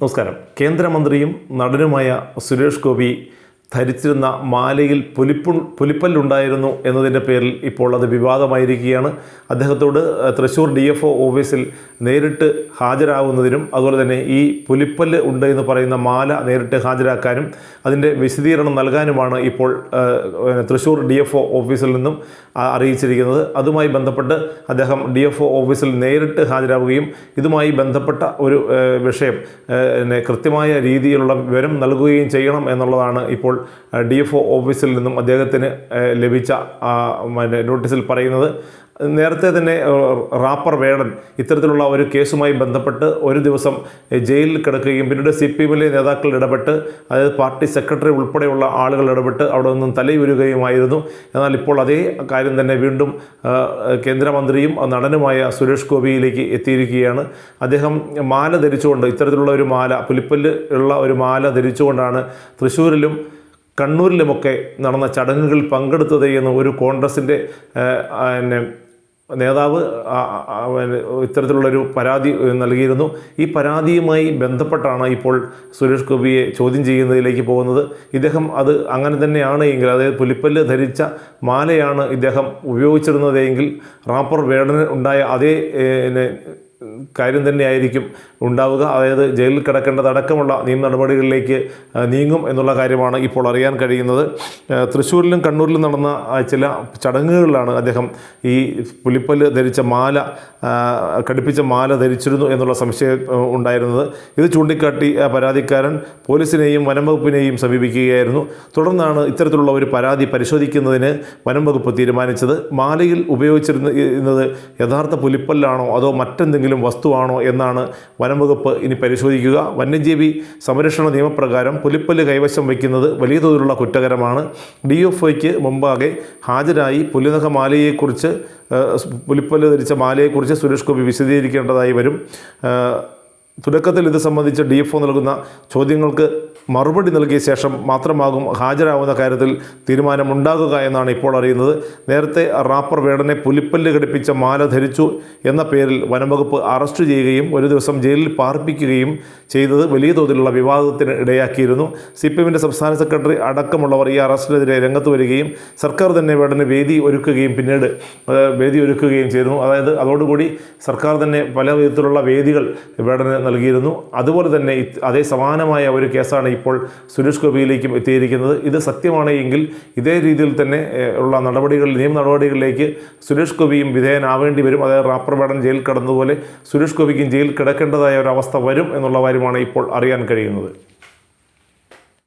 നമസ്കാരം. കേന്ദ്രമന്ത്രിയും നടനുമായ സുരേഷ് ഗോപി ധരിച്ചിരുന്ന മാലയിൽ പുലിപ്പു പുലിപ്പല്ലുണ്ടായിരുന്നു എന്നതിന്റെ പേരിൽ ഇപ്പോൾ അത് വിവാദമായിരിക്കുകയാണ്. അദ്ദേഹത്തോട് തൃശ്ശൂർ ഡി എഫ് ഒ ഓഫീസിൽ നേരിട്ട് ഹാജരാകുന്നതിനും അതുപോലെ തന്നെ ഈ പുലിപ്പല്ല് ഉണ്ട് എന്ന് പറയുന്ന മാല നേരിട്ട് ഹാജരാക്കാനും അതിന്റെ വിശദീകരണം നൽകാനുമാണ് ഇപ്പോൾ തൃശ്ശൂർ ഡി എഫ് ഒ ഓഫീസിൽ നിന്നും അറിയിച്ചിരിക്കുന്നത്. അതുമായി ബന്ധപ്പെട്ട് അദ്ദേഹം ഡി എഫ് ഒ ഓഫീസിൽ നേരിട്ട് ഹാജരാകുകയും ഇതുമായി ബന്ധപ്പെട്ട ഒരു വിഷയം കൃത്യമായ രീതിയിലുള്ള വിവരം നൽകുകയും ചെയ്യണം എന്നുള്ളതാണ് ഇപ്പോൾ ഡി എഫ് ഒ ഓഫീസിൽ നിന്നും അദ്ദേഹത്തിന് ലഭിച്ച പിന്നെ നോട്ടീസിൽ പറയുന്നത് നേരത്തെ തന്നെ റാപ്പർ വേടൻ ഇത്തരത്തിലുള്ള ഒരു കേസുമായി ബന്ധപ്പെട്ട് ഒരു ദിവസം ജയിലിൽ കിടക്കുകയും പിന്നീട് സി പി എമ്മിലെ നേതാക്കൾ ഇടപെട്ട് അതായത് പാർട്ടി സെക്രട്ടറി ഉൾപ്പെടെയുള്ള ആളുകൾ ഇടപെട്ട് അവിടെ നിന്നും തലയുരുകയുമായിരുന്നു. എന്നാൽ ഇപ്പോൾ അതേ കാര്യം തന്നെ വീണ്ടും കേന്ദ്രമന്ത്രിയും നടനുമായ സുരേഷ് ഗോപിയിലേക്ക് എത്തിയിരിക്കുകയാണ്. അദ്ദേഹം മാല ധരിച്ചുകൊണ്ട് ഇത്തരത്തിലുള്ള ഒരു മാല പുലിപ്പല്ല് ഉള്ള ഒരു മാല ധരിച്ചുകൊണ്ടാണ് തൃശ്ശൂരിലും കണ്ണൂരിലുമൊക്കെ നടന്ന ചടങ്ങുകളിൽ പങ്കെടുത്തത് എന്ന് ഒരു കോൺഗ്രസിന്റെ പിന്നെ നേതാവ് ഇത്തരത്തിലുള്ളൊരു പരാതി നൽകിയിരുന്നു. ഈ പരാതിയുമായി ബന്ധപ്പെട്ടാണ് ഇപ്പോൾ സുരേഷ് ഗോപിയെ ചോദ്യം ചെയ്യുന്നതിലേക്ക് പോകുന്നത്. ഇദ്ദേഹം അത് അങ്ങനെ തന്നെയാണ് എങ്കിൽ അതായത് പുലിപ്പല്ല് ധരിച്ച മാലയാണ് ഇദ്ദേഹം ഉപയോഗിച്ചിരുന്നതെങ്കിൽ റാപ്പർ വേടന് ഉണ്ടായ അതേ കാര്യം തന്നെയായിരിക്കും ഉണ്ടാവുക. അതായത് ജയിലിൽ കിടക്കേണ്ടതടക്കമുള്ള നിയമ നടപടികളിലേക്ക് നീങ്ങും എന്നുള്ള കാര്യമാണ് ഇപ്പോൾ അറിയാൻ കഴിയുന്നത്. തൃശ്ശൂരിലും കണ്ണൂരിലും നടന്ന ചില ചടങ്ങുകളിലാണ് അദ്ദേഹം ഈ പുലിപ്പല്ല് ധരിച്ച മാല കടുപ്പിച്ച മാല ധരിച്ചിരുന്നു എന്നുള്ള സംശയം ഉണ്ടായിരുന്നത്. ഇത് ചൂണ്ടിക്കാട്ടി പരാതിക്കാരൻ പോലീസിനെയും വനം വകുപ്പിനെയും സമീപിക്കുകയായിരുന്നു. തുടർന്നാണ് ഇത്തരത്തിലുള്ള ഒരു പരാതി പരിശോധിക്കുന്നതിന് വനം വകുപ്പ് തീരുമാനിച്ചത്. മാലയിൽ ഉപയോഗിച്ചിരുന്നത് യഥാർത്ഥ പുലിപ്പല്ലാണോ അതോ മറ്റെന്തെങ്കിലും വസ്തുവാണോ എന്നാണ് വനംവകുപ്പ് ഇനി പരിശോധിക്കുക. വന്യജീവി സംരക്ഷണ നിയമപ്രകാരം പുലിപ്പല്ല് കൈവശം വയ്ക്കുന്നത് വലിയ തോതിലുള്ള കുറ്റകരമാണ്. ഡി എഫ് ഐക്ക് മുമ്പാകെ ഹാജരായി പുലിനഖ മാലയെക്കുറിച്ച് പുലിപ്പല്ല് ധരിച്ച മാലയെക്കുറിച്ച് സുരേഷ് ഗോപി വിശദീകരിക്കേണ്ടതായി വരും. തുടക്കത്തിൽ ഇത് സംബന്ധിച്ച് ഡി എഫ് ഒ നൽകുന്ന ചോദ്യങ്ങൾക്ക് മറുപടി നൽകിയ ശേഷം മാത്രമാകും ഹാജരാകുന്ന കാര്യത്തിൽ തീരുമാനമുണ്ടാകുക എന്നാണ് ഇപ്പോൾ അറിയുന്നത്. നേരത്തെ റാപ്പർ വേടനെ പുലിപ്പല്ല് ഘടിപ്പിച്ച മാല ധരിച്ചു എന്ന പേരിൽ വനംവകുപ്പ് അറസ്റ്റ് ചെയ്യുകയും ഒരു ദിവസം ജയിലിൽ പാർപ്പിക്കുകയും ചെയ്തത് വലിയ തോതിലുള്ള വിവാദത്തിന് ഇടയാക്കിയിരുന്നു. സി പി എമ്മിന്റെ സംസ്ഥാന സെക്രട്ടറി അടക്കമുള്ളവർ ഈ അറസ്റ്റിനെതിരെ രംഗത്ത് വരികയും സർക്കാർ തന്നെ വേടന് വേദി ഒരുക്കുകയും പിന്നീട് വേദി ഒരുക്കുകയും ചെയ്തിരുന്നു. അതായത് അതോടുകൂടി സർക്കാർ തന്നെ പല വിധത്തിലുള്ള വേദികൾ വേടന് നൽകിയിരുന്നു. അതുപോലെ തന്നെ അതേ സമാനമായ ഒരു കേസാണ് ഇപ്പോൾ സുരേഷ് ഗോപിയിലേക്കും എത്തിയിരിക്കുന്നത്. ഇത് സത്യമാണ് എങ്കിൽ ഇതേ രീതിയിൽ തന്നെ ഉള്ള നടപടികൾ നിയമ നടപടികളിലേക്ക് സുരേഷ് ഗോപിയും വിധേയനാവേണ്ടി വരും. അതായത് റാപ്പർ ബാഡൻ ജയിൽ കിടന്നതുപോലെ സുരേഷ് ഗോപിക്കും ജയിൽ കിടക്കേണ്ടതായ ഒരു അവസ്ഥ വരും എന്നുള്ള കാര്യമാണ് ഇപ്പോൾ അറിയാൻ കഴിയുന്നത്.